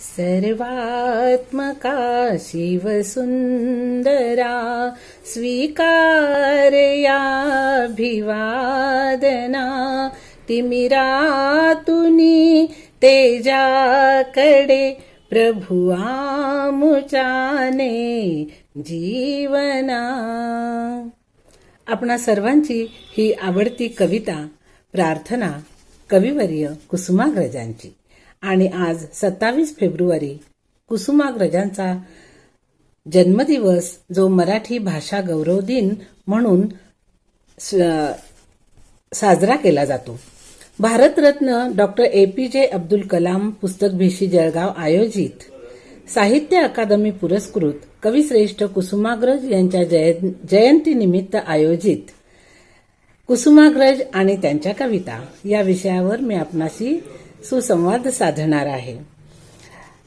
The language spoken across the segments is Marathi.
सर्वात्मका शिवसुन्दरा स्वीकारयाभिवादना तिमिरातुनी तेजाकडे प्रभुआमुचाने जीवना। आपणा सर्वांची ही आवडती कविता प्रार्थना कविवर्य कुसुमाग्रजांची। आणि आज सत्तावीस फेब्रुवारी कुसुमाग्रजांचा जन्मदिवस जो मराठी भाषा गौरव दिन म्हणून स- साजरा केला जातो. Bharat Ratna doctor A. P. J. Abdul Kalam पुस्तक भिशी जळगाव आयोजित साहित्य अकादमी पुरस्कृत कविश्रेष्ठ कुसुमाग्रज यांच्या जयंतीनिमित्त आयोजित कुसुमाग्रज आणि त्यांच्या कविता. या विषयावर मी आपणाशी सुसंवाद साधणार आहे.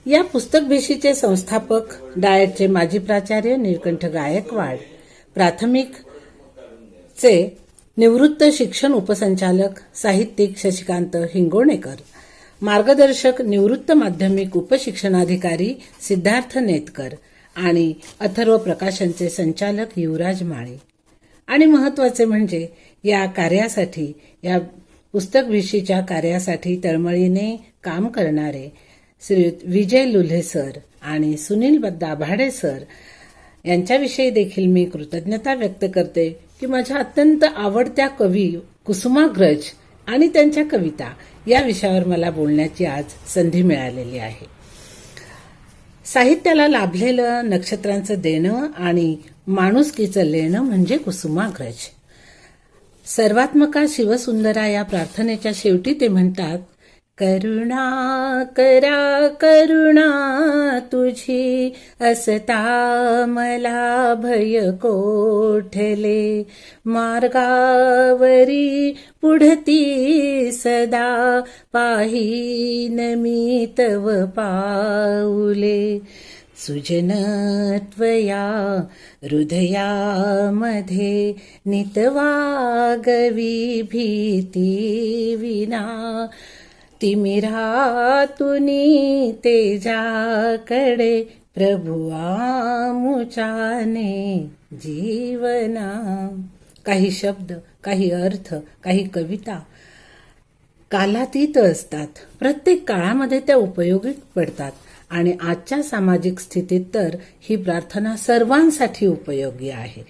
या पुस्तक भेशीचे संस्थापक डायटचे माजी प्राचार्य निळकंठ गायकवाड प्राथमिक चे निवृत्त शिक्षण उपसंचालक साहित्यिक शशिकांत हिंगोणेकर मार्गदर्शक निवृत्त माध्यमिक उपशिक्षणाधिकारी सिद्धार्थ नेतकर आणि अथर्व प्रकाशनचे संचालक युवराज माळी. आणि महत्त्वाचे म्हणजे या कार्यासाठी या पुस्तक कार्यासाठी तळमळीने काम करणारे श्रीयुत विजय लुल्हे सर आणि सुनील दाभाडे सर यांच्याविषयी देखील मी कृतज्ञता व्यक्त करते की माझ्या अत्यंत आवडत्या कवी कुसुमाग्रज आणि त्यांच्या कविता या विषयावर मला बोलण्याची आज संधी मिळालेली आहे. साहित्याला लाभलेलं नक्षत्रांचं देणं आणि माणुसकीचं लेणं म्हणजे कुसुमाग्रज सर्वात्मका शिवसुंदरा या प्रार्थनेच्या शेवटी ते म्हणतात करुणा करा करुणा तुझी असता मला भय कोठले. मार्गावरी पुढती सदा पाहीन मी तव पाऊले. सुजनत्वया हृदयामध्ये नितवागवी भीती विना तिमिरातुनी तेजाकडे प्रभुआमुचाने जीवना. काही शब्द काही अर्थ काही कविता कालातीत असतात. प्रत्येक काळामध्ये त्या उपयोगी पडतात. आणि आजच्या सामाजिक स्थितीत तर ही प्रार्थना सर्वांसाठी उपयोगी आहे.